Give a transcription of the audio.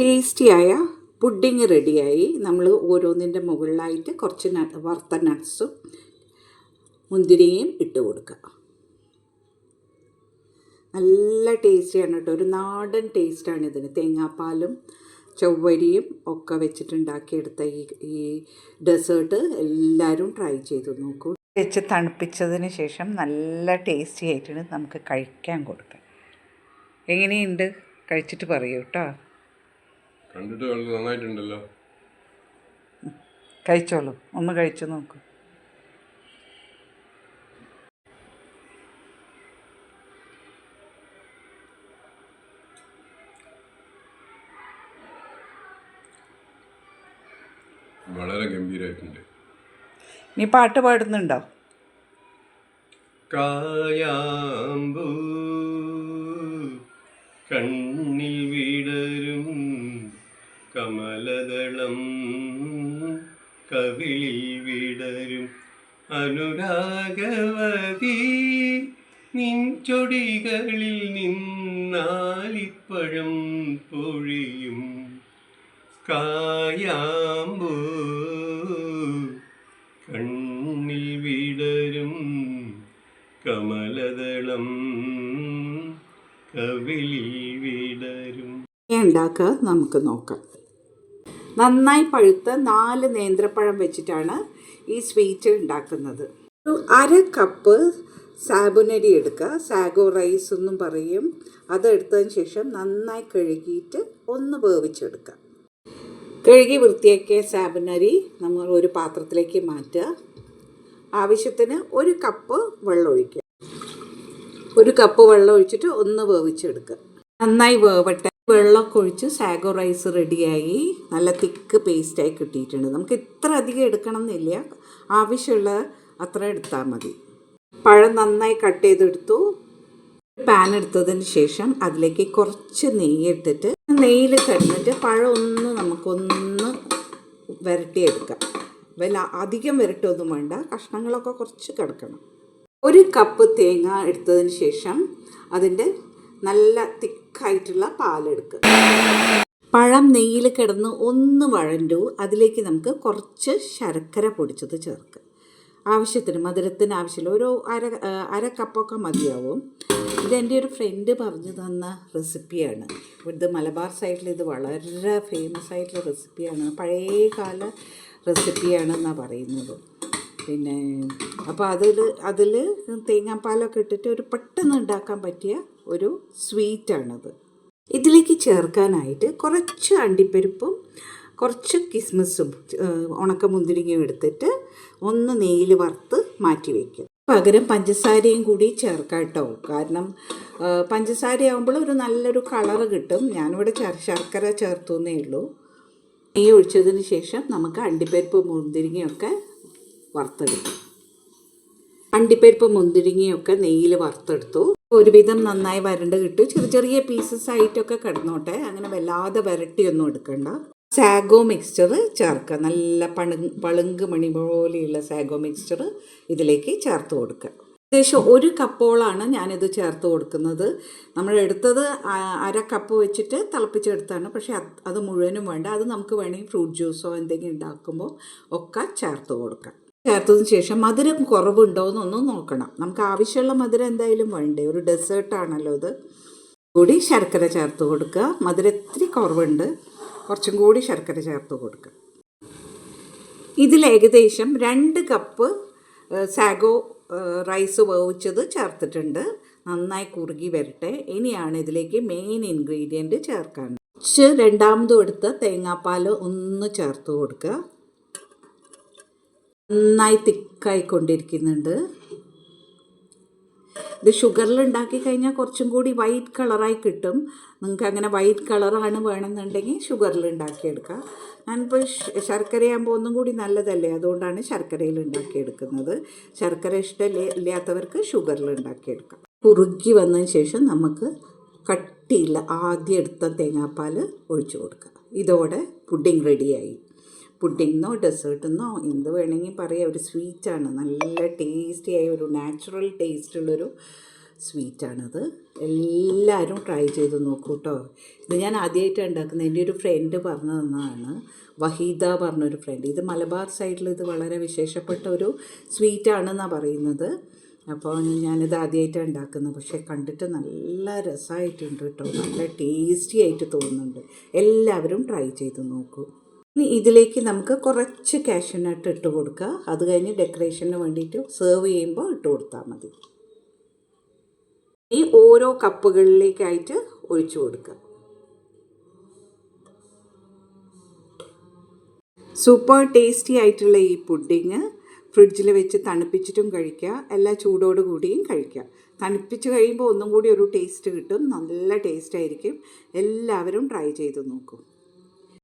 ടേസ്റ്റിയായ pudding റെഡിയായി. നമ്മൾ ഓരോന്നിന്റെ മുകളിലായിട്ട് കുറച്ച് നട്ട് വറുത്ത നട്ട്സും മുന്തിരിയും ഇട്ട് കൊടുക്കുക. നല്ല ടേസ്റ്റിയാണ് കേട്ടോ. ഒരു നാടൻ ടേസ്റ്റാണ് ഇതിന്. തേങ്ങാപ്പാലും ചൊവ്വരിയും ഒക്കെ വെച്ചിട്ടുണ്ടാക്കിയെടുത്ത ഈ ഈ ഡെസേർട്ട് എല്ലാവരും ട്രൈ ചെയ്ത് നോക്കൂ. വെച്ച് തണുപ്പിച്ചതിന് ശേഷം നല്ല ടേസ്റ്റി ആയിട്ടാണ് നമുക്ക് കഴിക്കാൻ കൊടുക്കാം എങ്ങനെയുണ്ട്? കഴിച്ചിട്ട് പറയൂ കേട്ടോ. കണ്ടിട്ട് വളരെ നന്നായിട്ടുണ്ടല്ലോ. കഴിച്ചോളൂ. ഒന്ന് കഴിച്ചു നോക്കൂ. വളരെ ഗംഭീരമായിട്ടുണ്ട് നീ പാട്ട് പാടുന്നുണ്ടോ? കായാമ്പൂ കണ്ണിൽ വിടരും കമലദളം കവിളിൽ വിടരും. അനുരാഗവതി നിൻ ചൊടികളിൽ നിന്നാലിപ്പഴം പൊഴിയും. കായാമ്പൂ കണ്ണിൽ വിടരും. കമലദളം കവിളിൽ വിടരും. ഉണ്ടാക്കുക നമുക്ക് നോക്കാം. നന്നായി പഴുത്ത നാല് നേന്ത്രപ്പഴം വെച്ചിട്ടാണ് ഈ സ്വീറ്റ് ഉണ്ടാക്കുന്നത്. ഒരു അര കപ്പ് സാബുനരി എടുക്കുക. സാഗോ റൈസ് എന്നും പറയും. അതെടുത്തതിന് ശേഷം നന്നായി കഴുകിയിട്ട് ഒന്ന് വേവിച്ചെടുക്കുക. കഴുകി വൃത്തിയാക്കിയ സാബുനരി നമ്മൾ ഒരു പാത്രത്തിലേക്ക് മാറ്റുക. ആവശ്യത്തിന് ഒരു കപ്പ് വെള്ളം ഒഴിക്കുക. ഒരു കപ്പ് വെള്ളം ഒഴിച്ചിട്ട് ഒന്ന് വേവിച്ചെടുക്കുക. നന്നായി വേവട്ടെ. വെള്ളമൊക്കെ ഒഴിച്ച് സാഗോ റൈസ് റെഡിയായി. നല്ല തിക്ക് പേസ്റ്റായി കിട്ടിയിട്ടുണ്ട്. നമുക്ക് ഇത്ര അധികം എടുക്കണം എന്നില്ല ആവശ്യമുള്ള അത്ര എടുത്താൽ മതി. പഴം നന്നായി കട്ട് ചെയ്തെടുത്തു. പാൻ എടുത്തതിന് ശേഷം അതിലേക്ക് കുറച്ച് നെയ്യ് ഇട്ടിട്ട് നെയ്യിൽ കിടന്നിട്ട് പഴം ഒന്ന് നമുക്കൊന്ന് വരട്ടിയെടുക്കാം വല്ല അധികം വരട്ടൊന്നും വേണ്ട. കഷ്ണങ്ങളൊക്കെ കുറച്ച് കിടക്കണം. ഒരു കപ്പ് തേങ്ങ എടുത്തതിന് ശേഷം അതിന്റെ നല്ല തിക്കായിട്ടുള്ള പാലെടുക്കുക പഴം നെയ്യിൽ കിടന്ന് ഒന്ന് വഴണ്ടു അതിലേക്ക് നമുക്ക് കുറച്ച് ശർക്കര പൊടിച്ചത് ചേർക്കുക ആവശ്യത്തിന് മധുരത്തിന് ആവശ്യമില്ല ഒരു അര അര കപ്പൊക്കെ മതിയാവും. ഇതെന്റെ ഒരു ഫ്രണ്ട് പറഞ്ഞു തന്ന റെസിപ്പിയാണ് ഇത് മലബാർ സൈഡിൽ ഇത് വളരെ ഫേമസ് ആയിട്ടുള്ള റെസിപ്പിയാണ് പഴയ കാല റെസിപ്പിയാണെന്നാണ് പറയുന്നത്. പിന്നെ അപ്പോൾ അതിൽ അതിൽ തേങ്ങാപ്പാലൊക്കെ ഇട്ടിട്ട് ഒരു പെട്ടെന്ന് ഉണ്ടാക്കാൻ പറ്റിയ ഒരു സ്വീറ്റാണത്. ഇതിലേക്ക് ചേർക്കാനായിട്ട് കുറച്ച് അണ്ടിപ്പരിപ്പും കുറച്ച് കിസ്മിസും ഉണക്കമുന്തിരിങ്ങയും എടുത്തിട്ട് ഒന്ന് നെയ്യിൽ വറുത്ത് മാറ്റി വയ്ക്കും പകരം പഞ്ചസാരയും കൂടി ചേർക്കാം കേട്ടോ. കാരണം പഞ്ചസാരയാകുമ്പോൾ ഒരു നല്ലൊരു കളറ് കിട്ടും. ഞാനിവിടെ ശർക്കര ചേർത്തു എന്നേ ഉള്ളൂ. നെയ്യ് ഒഴിച്ചതിന് ശേഷം നമുക്ക് അണ്ടിപ്പരിപ്പ് മുന്തിരിങ്ങയൊക്കെ വറുത്തെടുക്കും അണ്ടിപ്പരിപ്പ് മുന്തിരിങ്ങയൊക്കെ നെയ്യിൽ വറുത്തെടുത്തു. ഒരുവിധം നന്നായി വരണ്ട് കിട്ടും. ചെറിയ ചെറിയ പീസസ് ആയിട്ടൊക്കെ കിടന്നോട്ടെ. അങ്ങനെ വല്ലാതെ വരട്ടിയൊന്നും എടുക്കണ്ട. സാഗോ മിക്സ്ചർ ചേർക്കുക. നല്ല പണു പളുങ്ക് മണി പോലെയുള്ള സാഗോ മിക്സ്ചർ ഇതിലേക്ക് ചേർത്ത് കൊടുക്കുക. ഏകദേശം ഒരു കപ്പോളാണ് ഞാനിത് ചേർത്ത് കൊടുക്കുന്നത്. നമ്മൾ എടുത്തത് അര കപ്പ് വെച്ചിട്ട് തിളപ്പിച്ചെടുത്താണ്. പക്ഷേ അത് മുഴുവനും വേണ്ട. അത് നമുക്ക് വേണമെങ്കിൽ ഫ്രൂട്ട് ജ്യൂസോ എന്തെങ്കിലും ഉണ്ടാക്കുമ്പോൾ ഒക്കെ ചേർത്ത് കൊടുക്കാം. ചേർത്തതിന് ശേഷം മധുരം കുറവുണ്ടോ എന്നൊന്ന് നോക്കണം. നമുക്ക് ആവശ്യമുള്ള മധുരം എന്തായാലും വേണ്ടേ. ഒരു ഡെസേർട്ടാണല്ലോ ഇത്. കൂടി ശർക്കര ചേർത്ത് കൊടുക്കുക. മധുരം ഇത്തിരി കുറവുണ്ട്. കുറച്ചും കൂടി ശർക്കര ചേർത്ത് കൊടുക്കുക. ഇതിൽ ഏകദേശം രണ്ട് കപ്പ് സാഗോ റൈസ് വേവിച്ചത് ചേർത്തിട്ടുണ്ട്. നന്നായി കുറുകി വരട്ടെ. ഇനിയാണ് ഇതിലേക്ക് മെയിൻ ഇൻഗ്രീഡിയന്റ് ചേർക്കാൻ. കുറച്ച് രണ്ടാമതും എടുത്ത തേങ്ങാപ്പാൽ ഒന്ന് ചേർത്ത് കൊടുക്കുക. നന്നായി തിക്കായിക്കൊണ്ടിരിക്കുന്നുണ്ട്. ഇത് ഷുഗറിൽ ഉണ്ടാക്കി കഴിഞ്ഞാൽ കുറച്ചും കൂടി വൈറ്റ് കളറായി കിട്ടും. നിങ്ങൾക്ക് അങ്ങനെ വൈറ്റ് കളറാണ് വേണമെന്നുണ്ടെങ്കിൽ ഷുഗറിൽ ഉണ്ടാക്കിയെടുക്കാം. ഞാനിപ്പോൾ ശർക്കരയാകുമ്പോൾ ഒന്നും കൂടി നല്ലതല്ലേ? അതുകൊണ്ടാണ് ശർക്കരയിൽ ഉണ്ടാക്കിയെടുക്കുന്നത്. ശർക്കര ഇഷ്ടമില്ല ഇല്ലാത്തവർക്ക് ഷുഗറിൽ ഉണ്ടാക്കിയെടുക്കാം. കുറുകി വന്നതിന് ശേഷം നമുക്ക് കട്ടിയില്ല ആദ്യം എടുത്ത തേങ്ങാപ്പാൽ ഒഴിച്ചു കൊടുക്കുക ഇതോടെ പുഡിംഗ് റെഡിയായി പുഡിങ്ങോ ഡെസേർട്ടെന്നോ എന്ത് വേണമെങ്കിൽ പറയാം. ഒരു സ്വീറ്റാണ്. നല്ല ടേസ്റ്റി ആയ ഒരു നാച്ചുറൽ ടേസ്റ്റുള്ളൊരു സ്വീറ്റാണത്. എല്ലാവരും ട്രൈ ചെയ്ത് നോക്കൂ കേട്ടോ ഇത് ഞാൻ ആദ്യമായിട്ടാണ് ഉണ്ടാക്കുന്നത്. എന്റെ ഒരു ഫ്രണ്ട് പറഞ്ഞു തന്നതാണ്. വഹീദ പറഞ്ഞൊരു ഫ്രണ്ട്. ഇത് മലബാർ സൈഡിൽ ഇത് വളരെ വിശേഷപ്പെട്ട ഒരു സ്വീറ്റാണെന്നാണ് പറയുന്നത്. അപ്പോൾ ഞാനിത് ആദ്യമായിട്ടാണ് ഉണ്ടാക്കുന്നത്. പക്ഷേ കണ്ടിട്ട് നല്ല രസമായിട്ടുണ്ട് കേട്ടോ നല്ല ടേസ്റ്റി ആയിട്ട് തോന്നുന്നുണ്ട്. എല്ലാവരും ട്രൈ ചെയ്ത് നോക്കൂ. ഇനി ഇതിലേക്ക് നമുക്ക് കുറച്ച് കാഷ്യൂനട്ട് ഇട്ട് കൊടുക്കുക. അത് കഴിഞ്ഞ് ഡെക്കറേഷന് വേണ്ടിയിട്ട് സെർവ് ചെയ്യുമ്പോൾ ഇട്ട് കൊടുത്താൽ മതി. ഈ ഓരോ കപ്പുകളിലേക്കായിട്ട് ഒഴിച്ചു കൊടുക്കുക. സൂപ്പർ ടേസ്റ്റി ആയിട്ടുള്ള ഈ പുഡിങ് ഫ്രിഡ്ജിൽ വെച്ച് തണുപ്പിച്ചിട്ടും കഴിക്കുക. എല്ലാ ചൂടോട് കൂടിയും കഴിക്കുക. തണുപ്പിച്ച് കഴിയുമ്പോൾ ഒന്നും കൂടി ഒരു ടേസ്റ്റ് കിട്ടും. നല്ല ടേസ്റ്റ് ആയിരിക്കും. എല്ലാവരും ട്രൈ ചെയ്ത് നോക്കും.